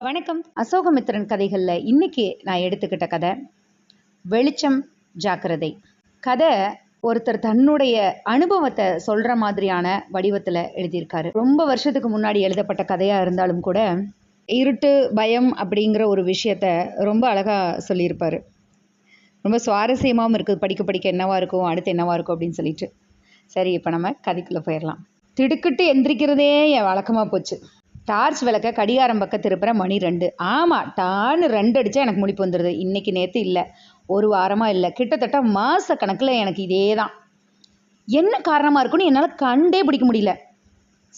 வணக்கம். அசோகமித்திரன் கதைகளில் இன்னைக்கு நான் எடுத்துக்கிட்ட கதை வெளிச்சம் ஜாக்கிரதை. கதை ஒருத்தர் தன்னுடைய அனுபவத்தை சொல்கிற மாதிரியான வடிவத்தில் எழுதியிருக்காரு. ரொம்ப வருஷத்துக்கு முன்னாடி எழுதப்பட்ட கதையாக இருந்தாலும் கூட இருட்டு பயம் அப்படிங்கிற ஒரு விஷயத்த ரொம்ப அழகாக சொல்லியிருப்பார். ரொம்ப சுவாரஸ்யமாகவும் இருக்குது படிக்க படிக்க என்னவாக இருக்கும் அடுத்து என்னவாக இருக்கும் அப்படின்னு சொல்லிட்டு. சரி இப்போ நம்ம கதைக்குள்ளே போயிடலாம் திடுக்கிட்டு எந்திரிக்கிறதே என் வழக்கமாக போச்சு. டார்ச் விளக்க கடிகாரம் பக்கம் திருப்புற மணி ரெண்டு. ஆமாம் டான்னு ரெண்டு அடித்தா எனக்கு முடிப்பு வந்துடுது இன்றைக்கி நேற்று இல்லை. ஒரு வாரமாக இல்லை. கிட்டத்தட்ட மாத கணக்கில் எனக்கு இதே தான். என்ன காரணமாக இருக்குன்னு என்னால் கண்டே பிடிக்க முடியல.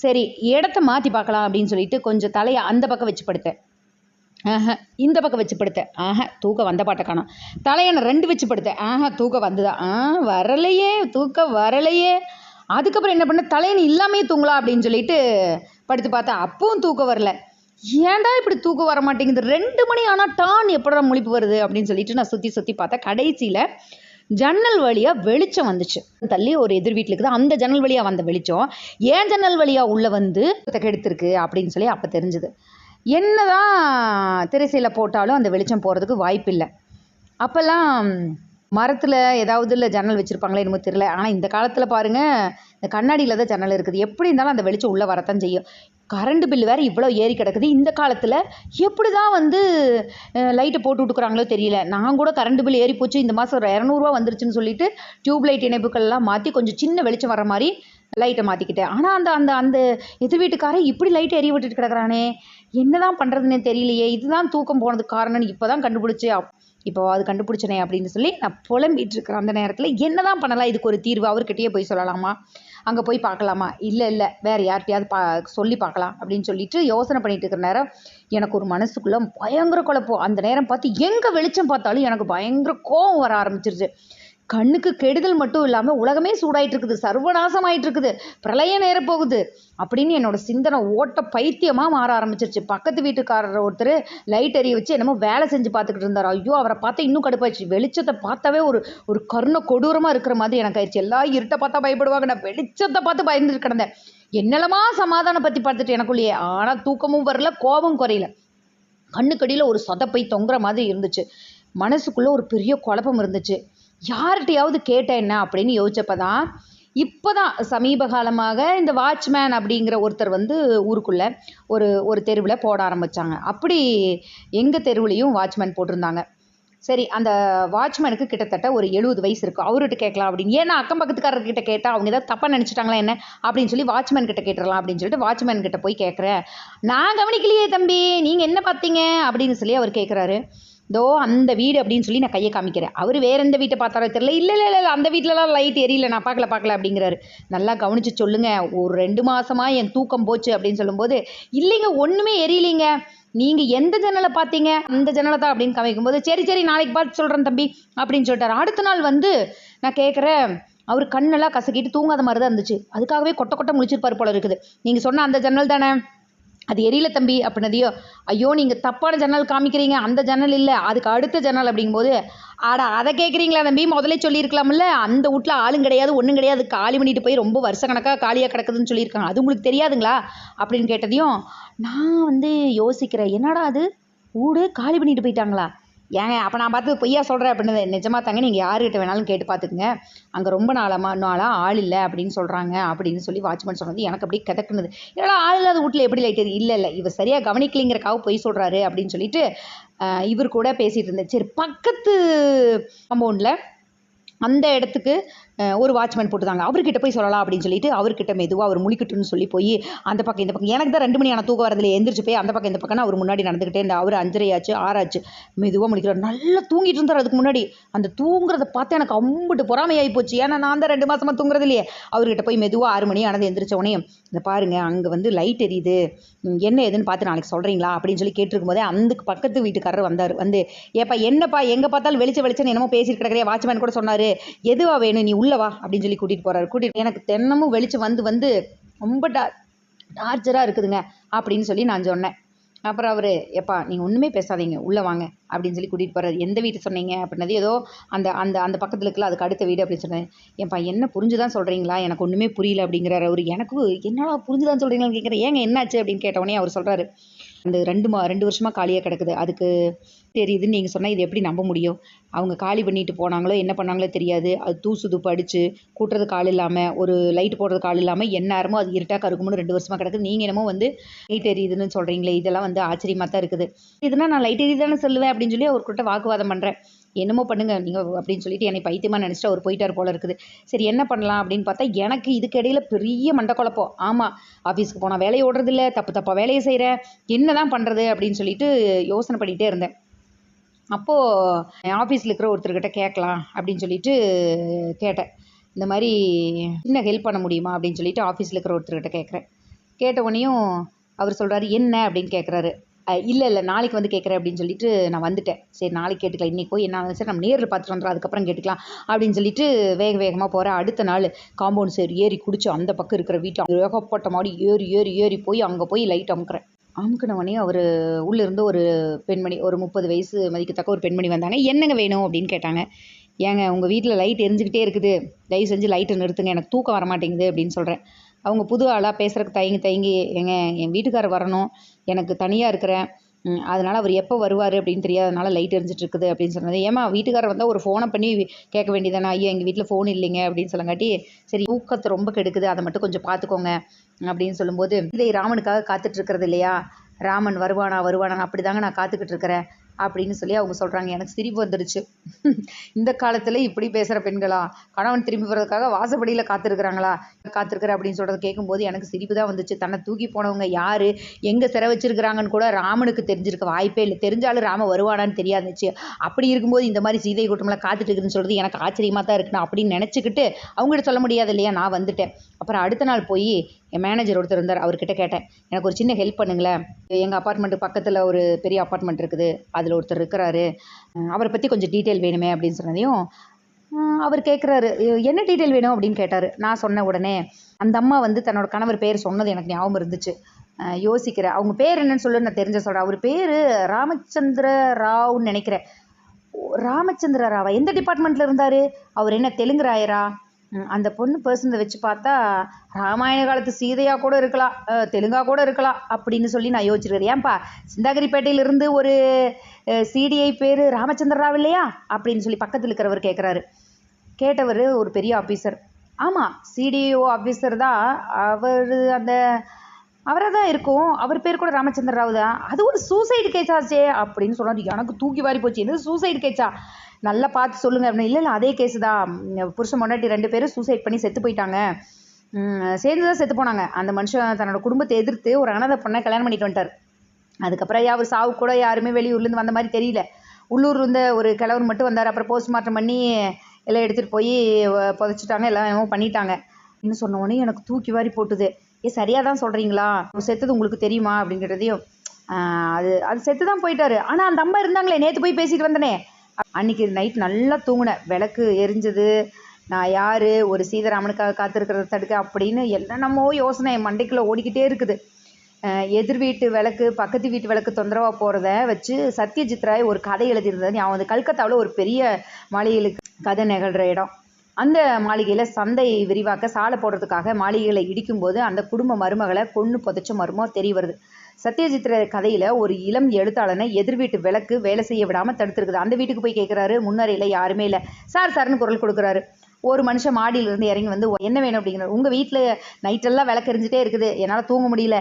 சரி இடத்த மாற்றி பார்க்கலாம் அப்படின்னு சொல்லிட்டு கொஞ்சம் தலையை அந்த பக்கம் வச்சு படுத்தேன். ஆஹா இந்த பக்கம் வச்சு படுத்தேன். ஆஹா தூக்கம் வந்த பாட்டை காணும். தலையை நான் ரெண்டு வச்சு படுத்தேன். ஆஹா தூக்கம் வந்துதா? ஆ வரலையே தூக்கம் வரலையே. அதுக்கப்புறம் என்ன பண்ண? தலையணி இல்லாமே தூங்கலாம் அப்படின்னு சொல்லிட்டு படுத்து பார்த்தா அப்பவும் தூக்கம் வரல. ஏன்டா இப்படி தூக்கம் வர மாட்டேங்குது? ரெண்டு மணி ஆனால் டான் எப்படா முழிப்பு வருது அப்படின்னு சொல்லிட்டு நான் சுற்றி சுற்றி பார்த்தா கடைசியில் ஜன்னல் வழியாக வெளிச்சம் வந்துச்சு. தள்ளி ஒரு எதிர் வீட்டில் இருக்குது. அந்த ஜன்னல் வழியாக வந்த வெளிச்சம் ஏன் ஜன்னல் வழியாக உள்ளே வந்து கெடுத்திருக்கு அப்படின்னு சொல்லி அப்போ தெரிஞ்சுது. என்னதான் திரைசீலை போட்டாலும் அந்த வெளிச்சம் போகிறதுக்கு வாய்ப்பில்லை. அப்போல்லாம் மரத்தில் ஏதாவது இல்லை ஜன்னல் வச்சுருப்பாங்களே என்னமோ தெரியல. ஆனால் இந்த காலத்தில் பாருங்கள் இந்த கண்ணாடியில் தான் ஜன்னல் இருக்குது. எப்படி இருந்தாலும் அந்த வெளிச்சம் உள்ளே வரத்தான் செய்யும். கரண்ட் பில் வேறு இவ்வளோ ஏறி கிடக்குது. இந்த காலத்தில் எப்படி தான் வந்து லைட்டை போட்டு விட்டுக்குறாங்களோ தெரியல. நான் கூட கரண்ட் பில் ஏறி போச்சு. இந்த மாதம் ஒரு இரநூறுவா வந்துருச்சுன்னு சொல்லிட்டு டியூப் லைட் இணைப்புகள்லாம் மாற்றி கொஞ்சம் சின்ன வெளிச்சம் வர மாதிரி லைட்டை மாற்றிக்கிட்டேன் ஆனால் அந்த அந்த அந்த எதிர் வீட்டுக்காரன் இப்படி லைட்டை எரிய விட்டுட்டு கிடக்குறானே. என்னதான் பண்ணுறதுன்னு தெரியலையே. இதுதான் தூக்கம் போனதுக்கு காரணம்னு இப்போ தான் கண்டுபிடிச்சி. இப்போ அது கண்டுபிடிச்சனே அப்படின்னு சொல்லி நான் புலம்பிட்டு இருக்கிற அந்த நேரத்தில். என்னதான் பண்ணலாம்? இதுக்கு ஒரு தீர்வு அவர்கிட்டயே போய் சொல்லலாமா? அங்கே போய் பார்க்கலாமா? இல்லை இல்லை. வேறு யார்கிட்டயாவது பா சொல்லி பார்க்கலாம் அப்படின்னு சொல்லிட்டு யோசனை பண்ணிட்டு இருக்கிற நேரம் எனக்கு ஒரு மனசுக்குள்ளே பயங்கர குழப்பம். அந்த நேரம் பார்த்து எங்கே வெளிச்சம் பார்த்தாலும் எனக்கு பயங்கர கோவம் வர ஆரம்பிச்சிருச்சு. கண்ணுக்கு கெடுதல் மட்டும் இல்லாமல் உலகமே சூடாயிட்டு இருக்குது சர்வநாசமாயிட்டு இருக்குது பிரளயம் நேர போகுது அப்படின்னு என்னோட சிந்தனை ஓட்ட பைத்தியமாக மாற ஆரம்பிச்சிருச்சு. பக்கத்து வீட்டுக்காரர் ஒருத்தர் லைட் எரிய வச்சு என்னமோ வேலை செஞ்சு பார்த்துக்கிட்டு இருந்தார். ஐயோ அவரை பார்த்தா இன்னும் கடுப்பாயிடுச்சு. வெளிச்சத்தை பார்த்தாவே ஒரு ஒரு கருணை கொடூரமாக இருக்கிற மாதிரி எனக்கு ஆயிடுச்சு. எல்லாம் இருட்டை பார்த்தா பயப்படுவாங்க. நான் வெளிச்சத்தை பார்த்து பயந்துட்டு கிடந்தேன். என்னெல்லாமா சமாதானம் பற்றி பார்த்துட்டு எனக்குள்ளேயே. ஆனால் தூக்கமும் வரல கோபம் குறையல. கண்ணுக்கடியில் ஒரு சொதப்பை தொங்குற மாதிரி இருந்துச்சு. மனசுக்குள்ளே ஒரு பெரிய குழப்பம் இருந்துச்சு. யார்கிட்டையாவது கேட்டேன் என்ன அப்படின்னு யோசிச்சப்ப தான் இப்போ தான் சமீப காலமாக இந்த வாட்ச்மேன் அப்படிங்கிற ஒருத்தர் வந்து ஊருக்குள்ளே ஒரு ஒரு தெருவில் போட ஆரம்பித்தாங்க அப்படி எங்கள் தெருவுலேயும் வாட்ச்மேன் போட்டிருந்தாங்க. சரி அந்த வாட்ச்மேனுக்கு கிட்டத்தட்ட ஒரு எழுபது வயசு இருக்கும் அவர்கிட்ட கேட்கலாம் அப்படின்னு. ஏன்னா அக்கம் பக்கத்துக்காரர்கிட்ட கேட்டால் அவங்க ஏதாவது தப்பாக நினச்சிட்டாங்களா என்ன? அப்படின்னு சொல்லி வாட்ச்மேன் கிட்ட கேட்டுடலாம் அப்படின்னு சொல்லிட்டு வாட்ச்மேன் கிட்ட போய் கேட்குறேன். நான் கவனிக்கலையே தம்பி நீங்கள் என்ன பார்த்தீங்க? அப்படின்னு சொல்லி அவர் கேட்குறாரு. தோ அந்த வீடு அப்படின்னு சொல்லி நான் கையை காமிக்கிறேன். அவர் வேற எந்த வீட்டை பார்த்தாரோ தெரியல. இல்லை இல்லை இல்லை அந்த வீட்டிலலாம் லைட் எரியல. நான் பார்க்கல பார்க்கல அப்படிங்கிறாரு. நல்லா கவனிச்சு சொல்லுங்க. ஒரு ரெண்டு மாதமாக என் தூக்கம் போச்சு அப்படின்னு சொல்லும்போது இல்லைங்க ஒன்றுமே எரியலைங்க. நீங்கள் எந்த ஜன்னலை பார்த்தீங்க? அந்த ஜன்னலை தான் அப்படின்னு காமிக்கும்போது சரி சரி நாளைக்கு பார்த்து சொல்கிறேன் தம்பி அப்படின்னு சொல்லிட்டாரு. அடுத்த நாள் வந்து நான் கேட்குறேன் அவர் கண்ணெல்லாம் கசக்கிட்டு தூங்காத மாதிரி தான் இருந்துச்சு. அதுக்காகவே கொட்டை கொட்டை முழிச்சிருப்பார் போல இருக்குது. நீங்கள் சொன்ன அந்த ஜன்னல் தானே? அது எரியல தம்பி அப்படின்னதையோ ஐயோ நீங்கள் தப்பான ஜன்னல் காமிக்கிறீங்க அந்த ஜன்னல் இல்லை அதுக்கு அடுத்த ஜன்னல் அப்படிங்கும்போது ஆடா அதை கேட்குறீங்களா தம்பி? முதலே சொல்லியிருக்கலாம்ல அந்த வீட்டில் ஆளும் கிடையாது ஒன்றும் கிடையாது காலி பண்ணிட்டு போய் ரொம்ப வருஷ கணக்காக காலியாக கிடக்குதுன்னு சொல்லியிருக்காங்க. அது உங்களுக்கு தெரியாதுங்களா? அப்படின்னு கேட்டதையும் நான் வந்து யோசிக்கிறேன் என்னடா அது? வீடு காலி பண்ணிட்டு போயிட்டாங்களா? ஏங்க அப்போ நான் பார்த்து பொய்யா சொல்கிறேன் அப்படின்னு நிஜமாக தாங்க நீங்கள் யாருக்கிட்ட வேணாலும் கேட்டு பார்த்துக்குங்க. அங்கே ரொம்ப நாளமாக நாளாக ஆள் இல்லை அப்படின்னு சொல்கிறாங்க அப்படின்னு சொல்லி வாட்ச்மேன் சொன்னது எனக்கு அப்படியே கிதக்குனது. ஏன்னா ஆள் இல்லாத வீட்டில் எப்படி லைட் இல்லை இல்லை இவர் சரியாக கவனிக்கலைங்கிறக்காக பொய் சொல்கிறாரு அப்படின்னு சொல்லிட்டு இவர் கூட பேசிகிட்டு இருந்தேன். சரி பக்கத்து கம்பவுண்டில் அந்த இடத்துக்கு ஒரு வாட்ச்மேன் போட்டுதாங்க. அவர்கிட்ட போய் சொல்லலாம் அப்படின்னு சொல்லிட்டு அவர்கிட்ட மெதுவாக அவர் முழிக்கட்டுன்னு சொல்லி போய் அந்த பக்கம் இந்த பக்கம். எனக்கு தான் ரெண்டு மணி ஆனால் தூக்கம் வரதுல எந்திரிச்சு போய் அந்த பக்கம் இந்த பக்கம் அவர் முன்னாடி நடந்துக்கிட்டே இந்த அவர் அஞ்சரை ஆச்சு ஆறாச்சு. மெதுவாக முடிக்கிறார் நல்லா தூங்கிட்டு இருந்தார் அதுக்கு முன்னாடி. அந்த தூங்குறத பார்த்து எனக்கு அம்புட்டு பொறாமையாகி போச்சு. ஏன்னா நான் தான் ரெண்டு மாசமா தூங்குறது இல்லையே அவர்கிட்ட போய் மெதுவாக ஆறு மணி ஆனது எந்திரிச்ச உடனே இந்த பாருங்க அங்கே வந்து லைட் எரியுது. என்ன ஏதுன்னு பார்த்து நாளைக்கு சொல்கிறீங்களா அப்படின்னு சொல்லி கேட்டிருக்கும் போதே அந்த பக்கத்து வீட்டுக்காரர் வந்தார். வந்து ஏப்பா என்னப்பா எங்கே பார்த்தாலும் வெளிச்ச வெளிச்சம் என்னமோ பேசிட்டு கிடக்கிறியா வாட்ச்மேன் கூட சொன்னார். எதுவா வேணும் நீ உள்ளவா அப்படின்னு சொல்லி கூட்டிகிட்டு போகிறாரு கூட்டிகிட்டு எனக்கு தினமும் வெளிச்சம் வந்து வந்து ரொம்ப டா டார்ச்சராக இருக்குதுங்க அப்படின்னு சொல்லி நான் சொன்னேன். அப்புறம் அவர் எப்பா நீங்கள் ஒன்றுமே பேசாதீங்க. உள்ளே வாங்க. அப்படின்னு சொல்லி கூட்டிகிட்டு போறாரு. எந்த வீட்டு சொன்னீங்க? அப்படின்னது ஏதோ அந்த அந்த அந்த பக்கத்தில் இருக்கல அதுக்கு அடுத்த வீடு அப்படின்னு சொன்னேன். ஏன்ப்பா என்ன புரிஞ்சுதான் சொல்கிறீங்களா எனக்கு ஒன்றுமே புரியல. அப்படிங்கிறாரு அவர். எனக்கு என்னடா புரிஞ்சுதான் சொல்கிறீங்களான்னு கேட்குறேன் ஏங்க என்னாச்சு? அப்படின்னு கேட்டவொடனே அவர் சொல்கிறாரு அந்த ரெண்டு மா ரெண்டு வருஷமாக காலியாக கிடக்குது. அதுக்கு தெரியுதுன்னு நீங்கள் சொன்னால் இது எப்படி நம்ப முடியும்? அவங்க காலி பண்ணிட்டு போனாங்களோ என்ன பண்ணாங்களோ தெரியாது. அது தூசு துப்பு அடித்து கூட்டுறதுக்கு ஆள் இல்லாமல் ஒரு லைட் போடுறதுக்கு ஆள் இல்லாமல் எந்நேரமும் அது இருட்டாக கருக்கும்னு ரெண்டு வருஷமாக கிடக்குது. நீங்கள் என்னமோ வந்து லைட் எரியுதுன்னு சொல்கிறீங்களே இதெல்லாம் வந்து ஆச்சரியமாக தான் இருக்குது. இதுனா நான் லைட் எரியுதானே சொல்லுவேன் அப்படின்னு சொல்லி அவர்கிட்ட வாக்குவாதம் பண்ணுறேன் என்னமோ பண்ணுங்க நீங்கள் அப்படின்னு சொல்லிட்டு என்னை பைத்தியமாக நினச்சிட்டு அவர் போயிட்டார் போல இருக்குது. சரி என்ன பண்ணலாம் அப்படின்னு பார்த்தா எனக்கு இதுக்கு இடையில பெரிய மண்டை குழப்பம் ஆமாம் ஆஃபீஸ்க்கு போனால் வேலையை ஓடுறதில்ல தப்பு தப்பாக வேலையை செய்கிறேன் என்ன தான் பண்ணுறது அப்படின்னு சொல்லிட்டு யோசனை பண்ணிகிட்டே இருந்தேன். அப்போது ஆஃபீஸில் இருக்கிற ஒருத்தர்கிட்ட கேட்கலாம் அப்படின்னு சொல்லிட்டு கேட்டேன். இந்த மாதிரி என்ன ஹெல்ப் பண்ண முடியுமா அப்படின்னு சொல்லிட்டு ஆஃபீஸில் இருக்கிற ஒருத்தர்கிட்ட கேட்குறேன். கேட்ட உடனேயும் அவர் சொல்கிறாரு என்ன? அப்படின்னு கேட்குறாரு. இல்லை இல்லை நாளைக்கு வந்து கேட்குறேன் அப்படின்னு சொல்லிட்டு நான் வந்துட்டேன். சரி நாளைக்கு கேட்டுக்கலாம். இன்றைக்கோ என்ன ஆனாலும் சரி நம்ம நேரில் பார்த்துட்டு வந்துடும் அதுக்கப்புறம் கேட்டுக்கலாம் அப்படின்னு சொல்லிட்டு வேக வேகமாக போகிறேன் அடுத்த நாள் காம்பவுண்ட் சரி ஏறி குடிச்சு அந்த பக்கம் இருக்கிற வீட்டில் வேகப்பட்ட மாடி ஏறி ஏறி ஏறி போய் அங்கே போய் லைட் அமுக்குறேன். அமுக்குனவொடனே அவர் உள்ளேருந்து ஒரு பெண்மணி ஒரு முப்பது வயசு மதிக்கத்தக்க ஒரு பெண்மணி வந்தாங்க. என்னங்க வேணும்? அப்படின்னு கேட்டாங்க. ஏங்க உங்கள் வீட்டில் லைட் எரிஞ்சுக்கிட்டே இருக்குது. தயவு செஞ்சு லைட்டை நிறுத்துங்க. எனக்கு தூக்கம் வர மாட்டேங்குது அப்படின்னு சொல்கிறேன் அவங்க புது ஆளாக பேசுகிறதுக்கு தயங்கி தயங்கி ஏங்க என் வீட்டுக்காரர் வரணும். எனக்கு தனியாக இருக்கிறேன். அதனால் அவர் எப்போ வருவார் அப்படின்னு தெரியாதனால லைட் எரிஞ்சிட்டு இருக்குது அப்படின்னு சொன்னது. ஏமா வீட்டுக்காரர் வந்தால் ஒரு ஃபோனை பண்ணி கேட்க வேண்டியதானே ஐயா எங்கள் வீட்டில் ஃபோன் இல்லைங்க அப்படின்னு சொல்லங்காட்டி சரி தூக்கத்தை ரொம்ப கெடுக்குது அதை மட்டும் கொஞ்சம் பார்த்துக்கோங்க அப்படின்னு சொல்லும்போது இதை ராமனுக்காக காத்துட்ருக்கிறது இல்லையா? ராமன் வருவானா வருவானா அப்படி தாங்க நான் காத்துக்கிட்டு இருக்கிறேன். அப்படின்னு சொல்லி அவங்க சொல்கிறாங்க எனக்கு சிரிப்பு வந்துடுச்சு இந்த காலத்தில் இப்படி பேசுகிற பெண்களா? கணவன் திரும்பி வர்றதுக்காக வாசப்படியில் காத்திருக்கிறாங்களா? காத்திருக்கிற அப்படின்னு சொல்கிறத கேட்கும்போது எனக்கு சிரிப்பு தான் வந்துச்சு. தன்னை தூக்கி போனவங்க யார்? எங்கே சிறை வச்சிருக்கிறாங்கன்னு கூட ராமனுக்கு தெரிஞ்சிருக்க வாய்ப்பே இல்லை. தெரிஞ்சாலும் ராம வருவானான்னு தெரியாதுச்சு அப்படி இருக்கும்போது இந்த மாதிரி சீதை கூட்டம்லாம் காத்துட்டு இருக்குதுன்னு சொல்கிறது எனக்கு ஆச்சரியமாக தான் இருக்குன்னு அப்படின்னு நினச்சிக்கிட்டு அவங்ககிட்ட சொல்ல முடியாது இல்லையா? நான் வந்துட்டேன். அப்புறம் அடுத்த நாள் போய் என் மேனேஜர் ஒருத்தர் இருந்தார். அவர்கிட்ட கேட்டேன். எனக்கு ஒரு சின்ன ஹெல்ப் பண்ணுங்களேன் எங்கள் அப்பார்ட்மெண்ட்டு பக்கத்தில் ஒரு பெரிய அப்பார்ட்மெண்ட் இருக்குது. அதில் ஒருத்தர் இருக்கிறாரு. அவரை பற்றி கொஞ்சம் டீட்டெயில் வேணுமே அப்படின்னு சொன்னதையும் அவர் கேட்குறாரு என்ன டீட்டெயில் வேணும்? அப்படின்னு கேட்டார். நான் சொன்ன உடனே அந்த அம்மா வந்து தன்னோட கணவர் பேர் சொன்னது எனக்கு ஞாபகம் இருந்துச்சு. யோசிக்கிறேன். அவங்க பேர் என்னன்னு சொல்லு நான் தெரிஞ்ச சொல்கிறேன் அவர் பேர் ராமச்சந்திர ராவ்னு நினைக்கிறேன். ராமச்சந்திர ராவா? எந்த டிபார்ட்மெண்ட்டில் இருந்தார்? அவர் என்ன தெலுங்கு ராயரா? அந்த பொண்ணு பர்சனை வச்சு பார்த்தா ராமாயண காலத்து சீதையாக கூட இருக்கலாம் தெலுங்கா கூட இருக்கலாம் அப்படின்னு சொல்லி நான் யோசிச்சிருக்கிறேன் ஏன்பா சிந்தாகிரிப்பேட்டையிலிருந்து ஒரு சிடிஐ பேர் ராமச்சந்திர ராவ் இல்லையா அப்படின்னு சொல்லி பக்கத்தில் இருக்கிறவர் கேட்குறாரு கேட்டவர் ஒரு பெரிய ஆஃபீஸர் ஆமாம் சிடிஓ ஆஃபீஸர் தான் அவர் அந்த அவராக தான் இருக்கும். அவர் பேர் கூட ராமச்சந்திர ராவ் தான் அது ஒரு சூசைடு கேஸாச்சே அப்படின்னு சொன்னார் எனக்கு தூக்கி வாரி போச்சு. என்னது சூசைடு கேஸா நல்லா பார்த்து சொல்லுங்க அப்படின்னு. இல்லை இல்லை அதே கேஸ் தான். புருஷன் பொண்டாட்டி ரெண்டு பேரும் சூசைட் பண்ணி செத்து போயிட்டாங்க. சேர்ந்து தான் செத்து போனாங்க. அந்த மனுஷன் தன்னோட குடும்பத்தை எதிர்த்து ஒரு அனாதை பொண்ணை கல்யாணம் பண்ணிட்டு வந்துட்டார். அதுக்கப்புறம் அவர் சாவு கூட யாருமே வெளியூர்லேருந்து வந்த மாதிரி தெரியல. உள்ளூர் இருந்த ஒரு கிழவர் மட்டும் வந்தார். அப்புறம் போஸ்ட்மார்ட்டம் பண்ணி எல்லாம் எடுத்துகிட்டு போய் புதைச்சிட்டாங்க. எல்லாம் என்னமோ பண்ணிட்டாங்க. இன்னும் சொன்ன உடனே எனக்கு தூக்கி வாரி போட்டுது. ஏ சரியாக தான் சொல்கிறீங்களா செத்தது உங்களுக்கு தெரியுமா? அப்படிங்கிறதையும் அது அது செத்து தான் போயிட்டாரு. ஆனால் அந்த அம்மா இருந்தாங்களே. நேற்று போய் பேசிட்டு வந்தனே. அன்னைக்கு நைட் நல்லா தூங்கினேன். விளக்கு எரிஞ்சது. நான் யார்? ஒரு சீதராமனுக்காக காத்திருக்கிறத தடுக்க அப்படின்னு என்னென்னமோ யோசனை. என் மண்டைக்குள்ளே ஓடிக்கிட்டே இருக்குது. எதிர் வீட்டு விளக்கு பக்கத்து வீட்டு விளக்கு தொந்தரவாக போகிறத வச்சு சத்யஜித் ராய் ஒரு கதை எழுதியிருந்தது அவன் வந்து கல்கத்தாவில் ஒரு பெரிய மாளிகைகளுக்கு கதை நிகழ்கிற இடம். அந்த மாளிகையில் சந்தை விரிவாக்க சாலை போடுறதுக்காக மாளிகைகளை இடிக்கும்போது அந்த குடும்ப மருமகளை கொன்று புதைச்ச மருமோ தெரிய வருது. சத்யஜித்ர கதையில் ஒரு இளம் எழுத்தாளனை எதிர் வீட்டு விளக்கு வேலை செய்ய விடாமல் தடுத்துருக்குது. அந்த வீட்டுக்கு போய் கேட்குறாரு முன்னறையில் யாருமே இல்லை. சார் சார்னு குரல் கொடுக்குறாரு. ஒரு மனுஷன் மாடியிலிருந்து இறங்கி வந்து என்ன வேணும்? அப்படிங்கிறார். உங்கள் வீட்டில் நைட்டெல்லாம் விளக்கெரிஞ்சிட்டே இருக்குது. என்னால் தூங்க முடியல.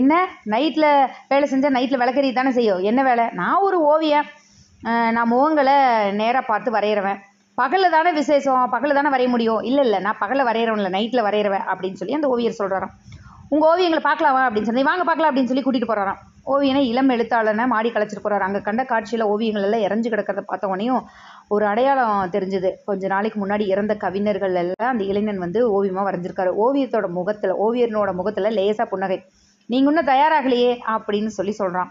என்ன? நைட்டில் வேலை செஞ்சால் நைட்டில் விளக்கறி தானே செய்யும்? என்ன வேலை? நான் ஒரு ஓவியம். நான் முகங்களை நேராக பார்த்து வரைகிறவன் பகலில் தானே விசேஷம்? பகலில் தானே வரைய முடியும்? இல்லை இல்லை. நான் பகலில் வரைகிறவன் இல்லை. நைட்டில் வரைகிறவன் அப்படின்னு சொல்லி அந்த ஓவியர் சொல்கிறாராம் உங்கள் ஓவியங்களை பார்க்கலாமா அப்படின்னு சொல்லி வாங்க பார்க்கலாம் அப்படின்னு சொல்லி கூட்டிகிட்டு போகிறாராம் ஓவியனை இளம் எழுத்தாளனை மாடி கலைச்சிட்டு போகிறாரு அங்கே கண்ட காட்சியில் ஓவியங்கள் எல்லாம் இறஞ்சு கிடக்கிறத பார்த்த உடனேயும் ஒரு அடையாளம் தெரிஞ்சுது. கொஞ்ச நாளைக்கு முன்னாடி இறந்த கவிஞர்கள் எல்லாம் அந்த இளைஞன் வந்து ஓவியமாக வரைஞ்சிருக்காரு. ஓவியத்தோட முகத்தில் ஓவியனோட முகத்தில் லேசாக புன்னகை. நீங்கள் இன்னும் தயாராகலையே? அப்படின்னு சொல்லி சொல்கிறான்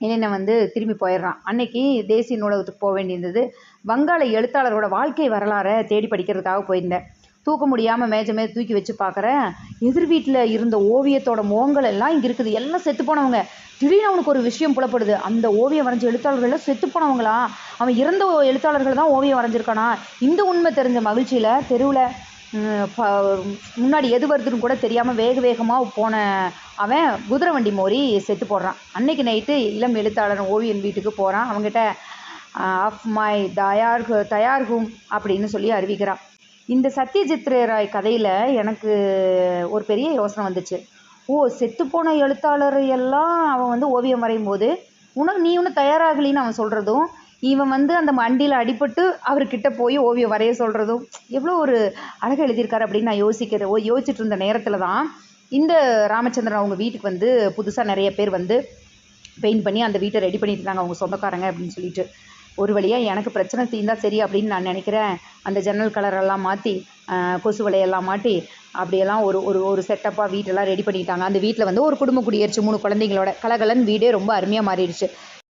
இளைஞன் வந்து திரும்பி போயிடுறான். அன்னைக்கு தேசிய நூலகத்துக்கு போக வேண்டியிருந்தது. வங்காள எழுத்தாளரோட வாழ்க்கை வரலாறை தேடி படிக்கிறதுக்காக போயிருந்தேன். தூக்க முடியாமல் மேஜை மேலே தூக்கி வச்சு பார்க்குறேன் எதிர் வீட்டில் இருந்த ஓவியத்தோட முகங்கள் எல்லாம் இங்கே இருக்குது. எல்லாம் செத்து போனவங்க. திடீர்னு அவனுக்கு ஒரு விஷயம் புலப்படுது. அந்த ஓவியம் வரைஞ்ச எழுத்தாளர்கள்லாம் செத்து போனவங்களா? அவன் இறந்த எழுத்தாளர்கள் தான் ஓவியம் வரைஞ்சிருக்கானா? இந்த உண்மை தெரிஞ்ச மகிழ்ச்சியில் தெருவில் முன்னாடி எது வருதுன்னு கூட தெரியாமல் வேக வேகமாக போன அவன் குதிரை வண்டி மோரி செத்து போடுறான். அன்னைக்கு நைட்டு இளம் எழுத்தாளர் ஓவியன் வீட்டுக்கு போகிறான் அவங்ககிட்ட ஆஃப் மை தயார் தயார் ஹூம் அப்படின்னு சொல்லி அறிவிக்கிறான். இந்த சத்யஜித் ராய் கதையில் எனக்கு ஒரு பெரிய யோசனை வந்துச்சு. ஓ செத்துப்போன எழுத்தாளர் எல்லாம் அவன் வந்து ஓவியம் வரையும் போது உனக்கு நீ ஒன்றும் தயாராகலின்னு அவன் சொல்கிறதும் இவன் வந்து அந்த மண்டியில் அடிபட்டு அவர்கிட்ட போய் ஓவியம் வரைய சொல்கிறதும் எவ்வளோ ஒரு அழகாக எழுதியிருக்காரு அப்படின்னு நான் யோசிக்கிறேன் ஓ யோசிச்சுட்டு இருந்த நேரத்தில் தான் இந்த ராமச்சந்திரன் அவங்க வீட்டுக்கு வந்து புதுசாக நிறைய பேர் வந்து பெயிண்ட் பண்ணி அந்த வீட்டை ரெடி பண்ணிட்டு இருந்தாங்க அவங்க சொந்தக்காரங்க அப்படின்னு சொல்லிட்டு. ஒரு வழியாக எனக்கு பிரச்சனை தீர்ந்தா சரி அப்படின்னு நான் நினைக்கிறேன். அந்த ஜன்னல் கலரெல்லாம் மாற்றி கொசு வலையெல்லாம் மாட்டி அப்படியெல்லாம் ஒரு ஒரு ஒரு செட்டப்பாக வீட்டெல்லாம் ரெடி பண்ணிட்டாங்க. அந்த வீட்டில் வந்து ஒரு குடும்ப குடியேறிச்சு மூணு குழந்தைங்களோட கலகலன் வீடே ரொம்ப அருமையாக மாறிடுச்சு.